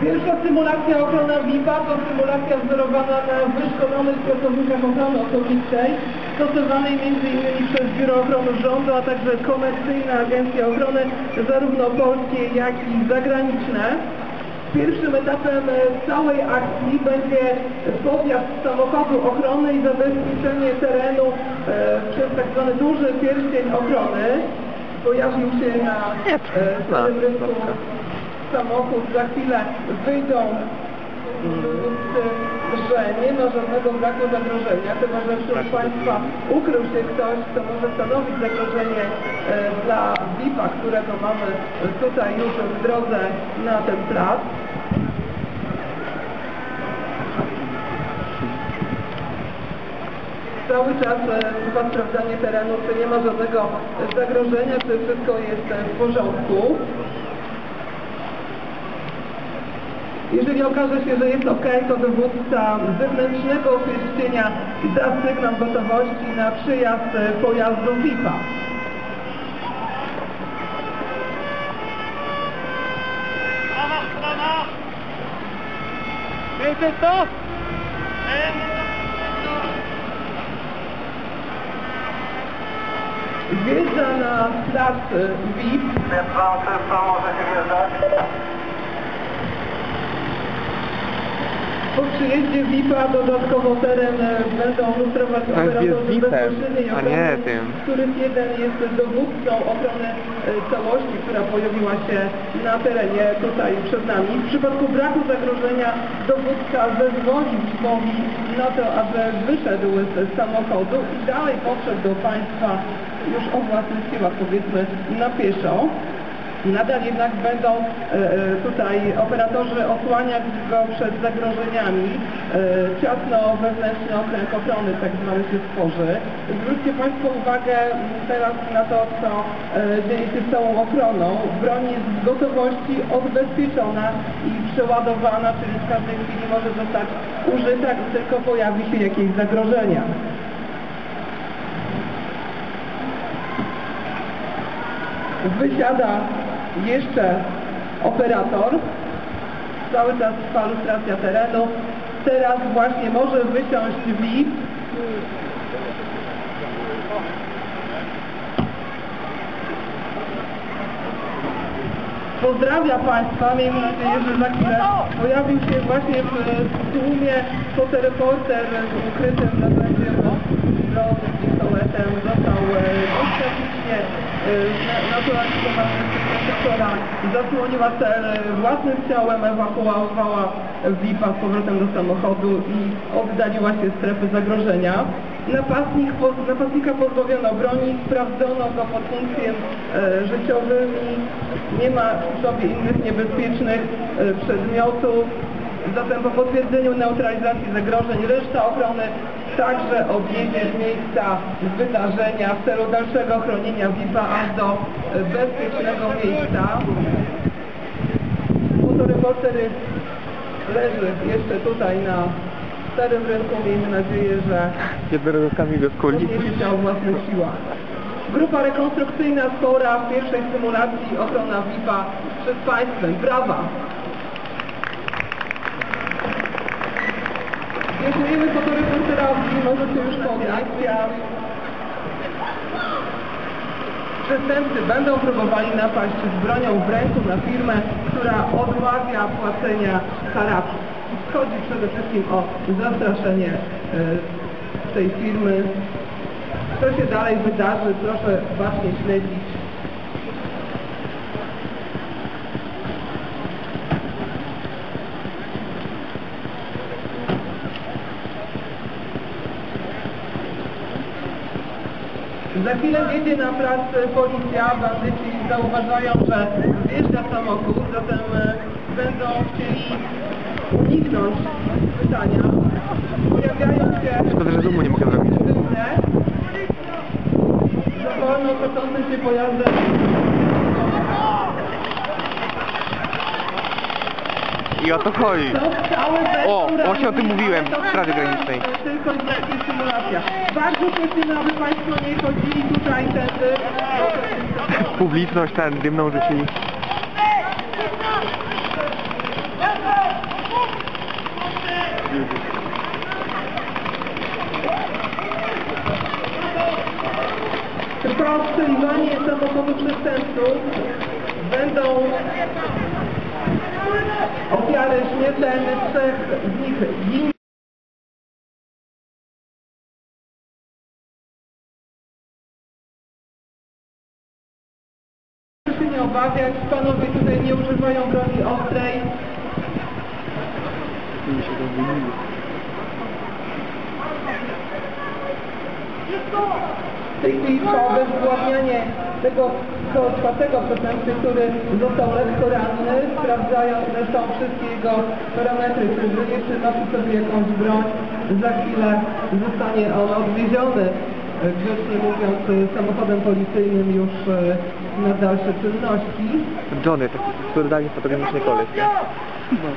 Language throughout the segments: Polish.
Pierwsza symulacja ochrona VIP-a to symulacja wzorowana na wyszkolonych pracownikach ochrony osobistej, stosowanej m.in. przez Biuro Ochrony Rządu, a także komercyjne agencje ochrony, zarówno polskie, jak i zagraniczne. Pierwszym etapem całej akcji będzie podjazd samochodu ochrony i zabezpieczenie terenu e, przez tak zwany duży pierścień ochrony. Pojawił się na e, całym rynku. Samochód. Za chwilę wyjdą dowódcy, że nie ma żadnego braku zagrożenia, chyba że wśród Państwa ukrył się ktoś, kto może stanowić zagrożenie e, dla VIP-a, którego mamy tutaj już w drodze na ten plac. Cały czas e, trwa sprawdzanie terenu, czy nie ma żadnego e, zagrożenia, czy wszystko jest e, w porządku. Jeżeli okaże się, że jest ok, to dowódca zewnętrznego pierścienia da sygnał gotowości na przyjazd e, pojazdu VIP-a. Prawa strona! Wiecie co? Wjeżdża na plac e, VIP. Więc wam czysto możecie wjeżdżać. Po przyjeździe VIP-a dodatkowo teren e, będą lustrować A, jest VIP-em, bezpośredniej a nie ochrony, tym. których jeden jest dowódcą ochrony e, całości, która pojawiła się na terenie tutaj przed nami. W przypadku braku zagrożenia dowódca zezwoli VIP-owi na to, aby wyszedł z samochodu i dalej podszedł do państwa już o własnych siłach, powiedzmy, na pieszo. Nadal jednak będą e, e, tutaj operatorzy osłaniać go przed zagrożeniami. E, Ciasno wewnętrzny okręg ochrony tak zwany się stworzy. Zwróćcie Państwo uwagę teraz na to, co dzieje się z całą ochroną. Broń jest w gotowości, odbezpieczona i przeładowana, czyli w każdej chwili może zostać użyta, gdy tylko pojawi się jakieś zagrożenia. Wysiada jeszcze operator. Cały czas trwa lustracja terenu. Teraz właśnie może wysiąść VIP. Pozdrawia Państwa, miejmy nadzieję, że za chwilę pojawił się właśnie w tłumie fotoreporter ukrytym na drobnym pistoletem. Został błyskawicznie na- naturalnie sektora zasłoniła cel e, własnym ciałem, ewakuowała VIP-a z powrotem do samochodu i oddaliła się strefy zagrożenia. Napastnik, napastnika pozbawiono broni, sprawdzono go pod funkcją e, życiowymi, nie ma w sobie innych niebezpiecznych e, przedmiotów. Zatem po potwierdzeniu neutralizacji zagrożeń reszta ochrony także odjedzie z miejsca wydarzenia w celu dalszego chronienia VIP-a aż do e, bezpiecznego miejsca. Fotoreporter leży jeszcze tutaj na starym rynku. Miejmy nadzieję, że go skuli. podniesie się o własnych siłach. Grupa rekonstrukcyjna Skora w pierwszej symulacji ochrona VIP-a przed Państwem. Brawa! Dziękujemy fotoreporterowi, możecie już podjechać. Przestępcy będą próbowali napaść z bronią w ręku na firmę, która odmawia płacenia haraczu. Chodzi przede wszystkim o zastraszenie e, tej firmy. Co się dalej wydarzy, proszę bacznie śledzić. Za chwilę wjedzie na plac policja, bandyci zauważają, że wjeżdża samochód, zatem e, będą chcieli uniknąć pytania. Pojawiają się Szkoda, że zoomu nie mogę zrobić. za wolno toczącym się pojazdem. I o to chodzi. O, właśnie o tym mówiłem w Straży Granicznej. Tylko jest symulacja. Bardzo prosimy, aby Państwo nie chodzili tutaj tędy. Publiczność ten dymną rzucili. Tylko w tym zdaniu samochodów przestępców będą ofiary śmiertelne trzech z nich ginie. Proszę się nie obawiać, panowie tutaj nie używają broni ostrej. Mi się to. W tej chwili trwa bezwładnianie tego tego czwartego przestępcy, który został lekko ranny, sprawdzają zresztą wszystkie jego parametry, czy jeszcze nosi sobie jakąś broń. Za chwilę zostanie on odwieziony, grzecznie mówiąc, samochodem policyjnym już e, na dalsze czynności. Johnny, taki absurdalnie fotograficzny koleś, nie? No.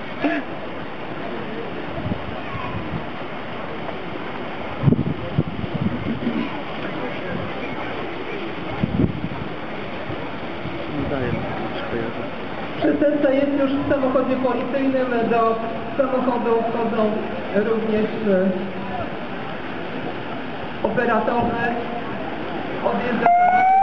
Nie daje Przestępca jest już w samochodzie policyjnym, do samochodu wchodzą również e, operatorzy. Odjeżdża samochód.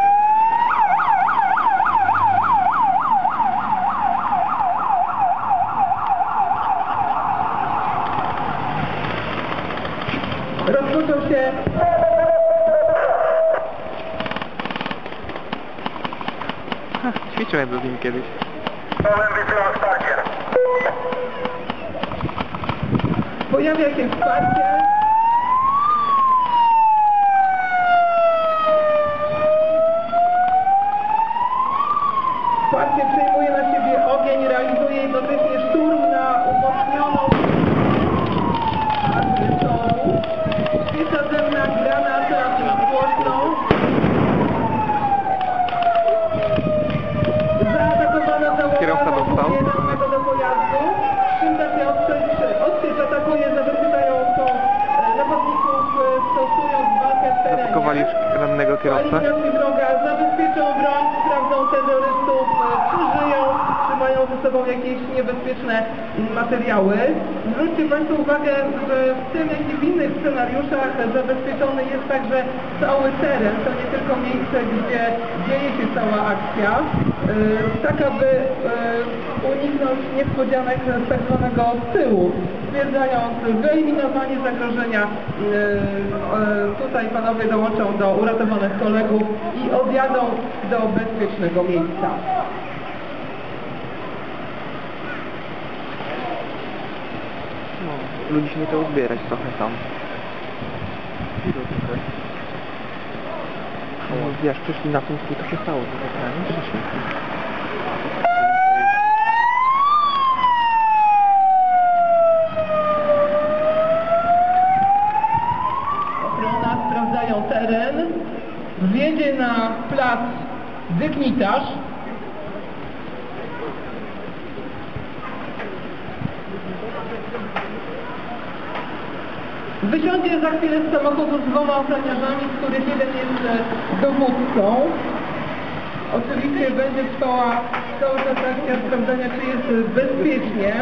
Rozpoczął się Ha, ćwiczyłem z nim kiedyś. Pojawia się. Wsparcie że w tym, jak i w innych scenariuszach zabezpieczony jest także cały teren, to nie tylko miejsce, gdzie dzieje się cała akcja, e, tak aby e, uniknąć niespodzianek z tak zwanego tyłu, stwierdzając wyeliminowanie zagrożenia. e, Tutaj panowie dołączą do uratowanych kolegów i odjadą do bezpiecznego miejsca. Się zaczęło zbierać trochę tam. No, wiesz, przyszli na tym, co się stało. No, nie przyszli. Ochrona sprawdzają teren, wjedzie na plac dygnitarz. Wysiądzie za chwilę z samochodu z dwoma ochroniarzami, z których jeden jest e, dowódcą. Oczywiście będzie trwała cały czas akcja sprawdzania, czy jest bezpiecznie.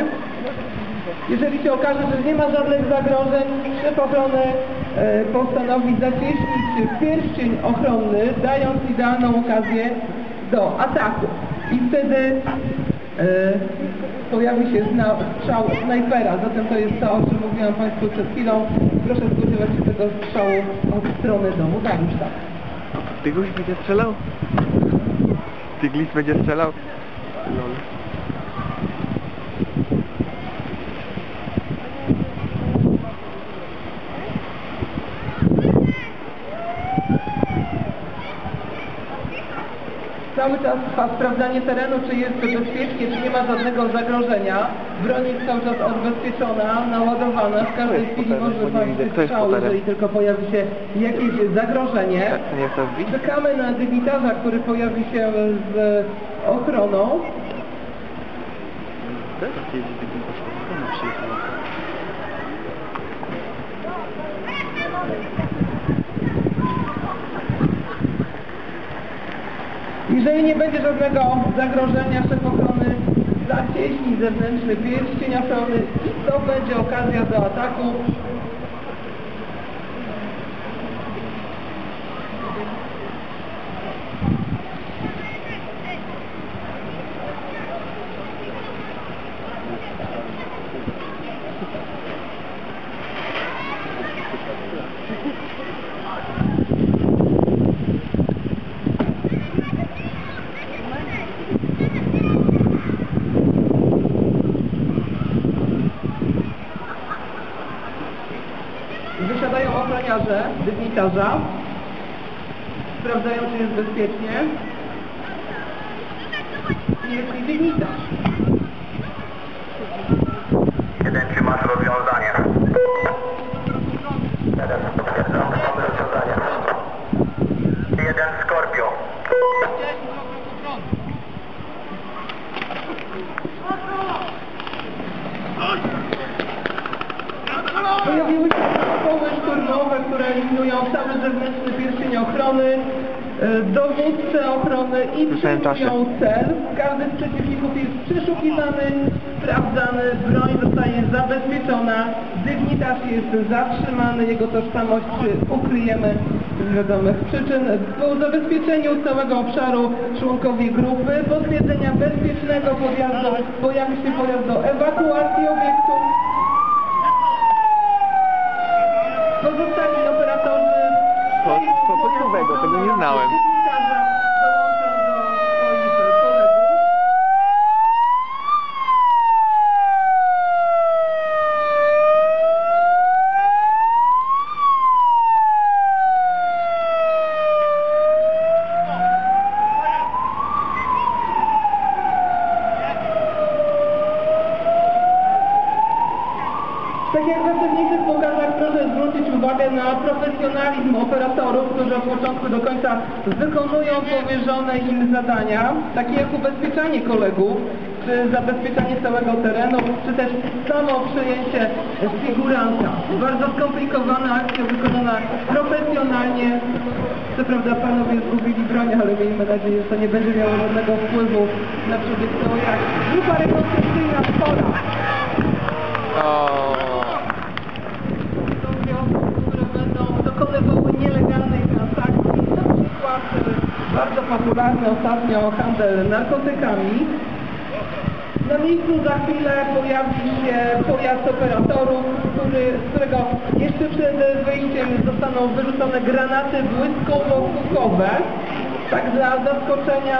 Jeżeli się okaże, że nie ma żadnych zagrożeń, szef ochrony e, postanowi zacieśnić pierścień ochronny, dając idealną okazję do ataku. I wtedy e, pojawi się zna, strzał snajpera. Zatem to jest to, o czym mówiłam Państwu przed chwilą. Proszę spodziewać się tego strzału od strony domu. Tak. Tyguś będzie strzelał? Tyglis będzie strzelał? Cały czas trwa sprawdzanie terenu, czy jest bezpiecznie, czy nie ma żadnego zagrożenia. Broń jest cały czas odbezpieczona, naładowana. W każdej chwili może paść strzał, jeżeli tylko pojawi się jakieś zagrożenie. Tak? Czekamy na dygnitarza, który pojawi się z ochroną. Teraz Jeżeli nie będzie żadnego zagrożenia, szef ochrony zacieśni zewnętrzny pierścień ochrony i to będzie okazja do ataku. Dygnitarza. Sprawdzają, czy jest bezpiecznie. I jest i dygnitarz. Jeden, czy masz rozwiązanie? Jeden, potwierdzam, mam rozwiązanie. Jeden, Skorpio. Pojawiły się zespoły szturmowe, które eliminują cały zewnętrzny pierścień ochrony, e, dowódcę ochrony i przyjmują cel. Każdy z przeciwników jest przeszukiwany, sprawdzany, broń zostaje zabezpieczona, dygnitarz jest zatrzymany, jego tożsamość ukryjemy z wiadomych przyczyn. Po zabezpieczeniu całego obszaru członkowie grupy, potwierdzenia bezpiecznego podjazdu, pojawi się pojazd do ewakuacji obiektu. Pozostali operatorzy... To- to coś nowego, tego nie znałem. Dziennikarza dołączą do swoich kolegów. Tak jak we wcześniejszych pokazach proszę zwrócić uwagę na profesjonalizm operatorów, którzy od początku do końca wykonują powierzone im zadania, takie jak ubezpieczanie kolegów, czy zabezpieczanie całego terenu, czy też samo przejęcie figuranta. Bardzo skomplikowana akcja wykonana profesjonalnie. Co prawda panowie zgubili broń, ale miejmy nadzieję, że to nie będzie miało żadnego wpływu na przebieg całej akcji. Grupa rekonstrukcyjna Spora. O, które będą dokonywały nielegalnej transakcji, na przykład e, bardzo popularny ostatnio handel narkotykami. Na miejscu za chwilę pojawi się pojazd operatorów, który, z którego jeszcze przed wyjściem zostaną wyrzucone granaty błyskowo-hukowe, tak dla zaskoczenia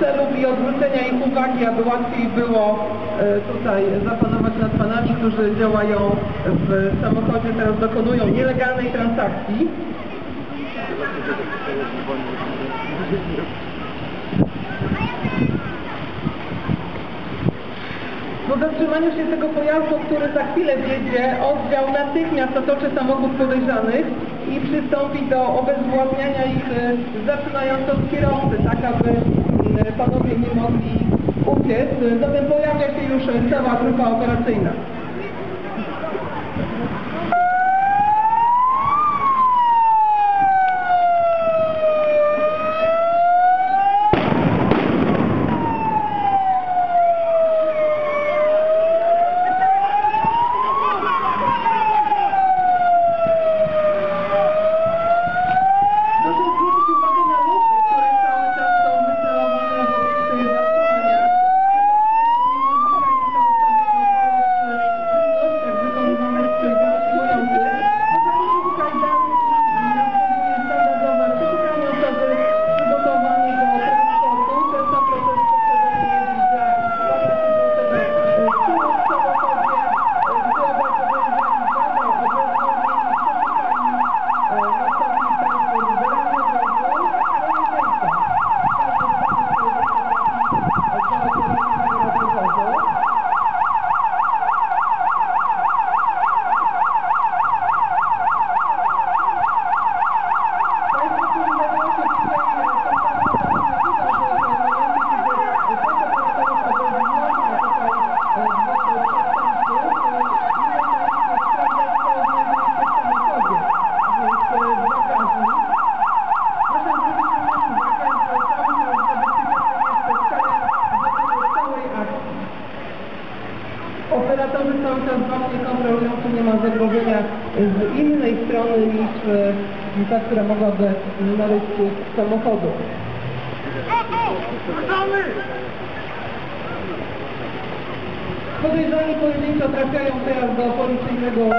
celów i odwrócenia ich uwagi, aby łatwiej było e, tutaj zapanować nad panami, którzy działają w samochodzie, teraz dokonują nielegalnej transakcji. Po zatrzymaniu się tego pojazdu, który za chwilę wjedzie, oddział natychmiast otoczy samochód podejrzanych i przystąpi do obezwładniania ich, e, zaczynając od kierowcy, tak aby panowie nie mogli uciec. Zatem pojawia się już cała grupa operacyjna. Proszę zwrócić uwagę na lufy, które cały czas są wycelowane w obiekcie zatrzymania. Uniemożliwia im to ustawienie czynnościach wykonywanych przez zatrzymujących. Poza ruchu kajdany następuje standardowe przeszukanie osoby, przygotowanie do transportu. Ten sam proces powtarzany jest dla pana siedzącego z tyłu w samochodzie. Gdy obaj podejrzani badał obezwładnieni, przeszukani nastąpi transport do rannego oddziału, Państwo, którzy zajmują się dzisiaj Operatorzy cały czas właśnie kontrolują, czy nie ma zagrożenia z innej strony niż e, ta, która mogłaby naryć z samochodu. Podejrzani pojedynczo trafiają teraz do policyjnego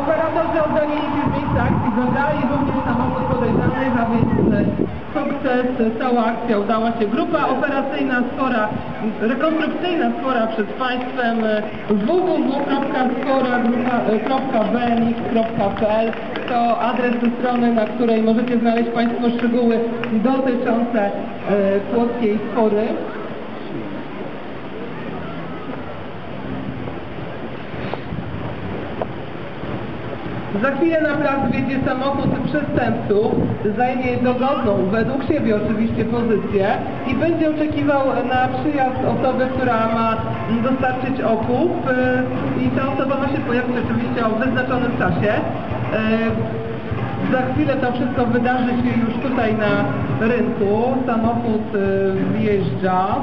Operatorzy oddalili się z miejsca akcji, zabrali również samochód podejrzanych, a więc sukces, cała akcja udała się. Grupa operacyjna Sfora, rekonstrukcyjna Sfora przed Państwem www.sfora.bnik.pl e, to adres strony, na której możecie znaleźć Państwo szczegóły dotyczące e, płockiej Sfory. Za chwilę na plac wjedzie samochód przestępców, zajmie dogodną, według siebie oczywiście, pozycję i będzie oczekiwał na przyjazd osoby, która ma dostarczyć okup y, i ta osoba ma się pojawić oczywiście o wyznaczonym czasie. Y, Za chwilę to wszystko wydarzy się już tutaj na rynku. Samochód y, wjeżdża.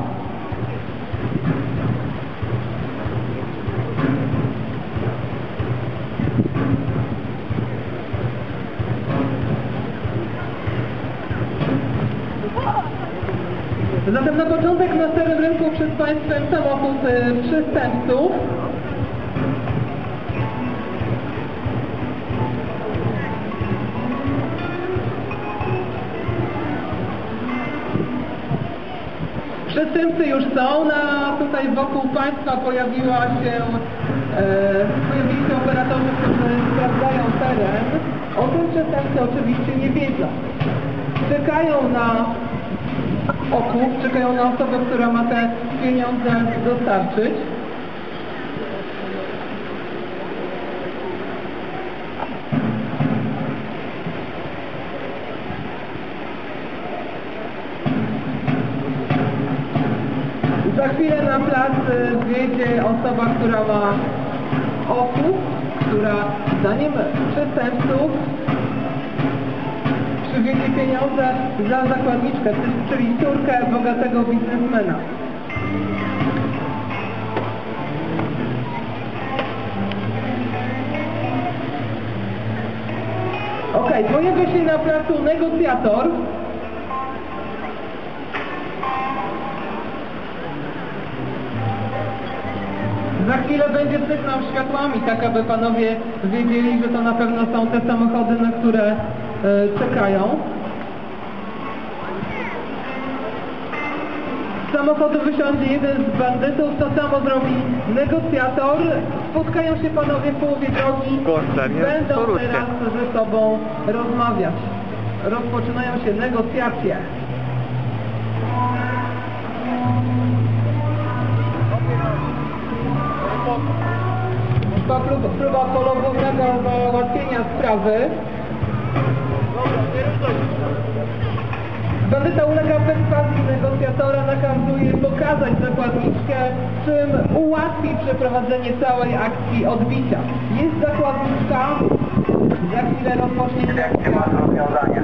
Zatem na początek na starym rynku przed Państwem samochód y, przestępców. Przestępcy już są, na, tutaj wokół Państwa pojawiła się, e, pojawili się operatorzy, którzy sprawdzają teren. O tym przestępcy oczywiście nie wiedzą. Czekają na okup, czekają na osobę, która ma te pieniądze dostarczyć. Za chwilę na plac y, wjedzie osoba, która ma okup, która zdaniem przestępców przywiezie pieniądze za zakładniczkę, czyli córkę bogatego biznesmena. Okej, pojawia się na placu negocjator. Za chwilę będzie sygnał światłami, tak aby panowie wiedzieli, że to na pewno są te samochody, na które czekają. Z samochodu wysiądzie jeden z bandytów, to samo zrobi negocjator. Spotkają się panowie w połowie drogi, będą teraz ze sobą rozmawiać. Rozpoczynają się negocjacje. Trwa próba, próba polowego załatwienia sprawy. Bandyta ulega perswazji negocjatora, nakazuje pokazać zakładniczkę, czym ułatwi przeprowadzenie całej akcji odbicia. Jest zakładniczka, za chwilę rozpocznie się akcja. masz rozwiązanie?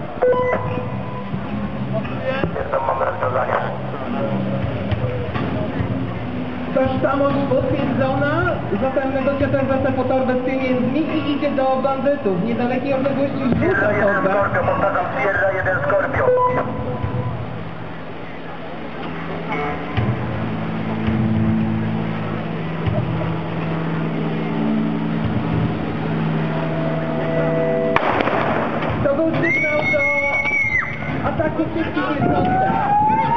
Mamy rozwiązanie. Tożsamość potwierdzona, zatem negocjator wraca po torbę z pieniędzmi i idzie do bandytów. W niedalekiej odległości rzuca torbę. Powtarzam, jeden Skorpio. To był sygnał do ataku wszystkich jednostek.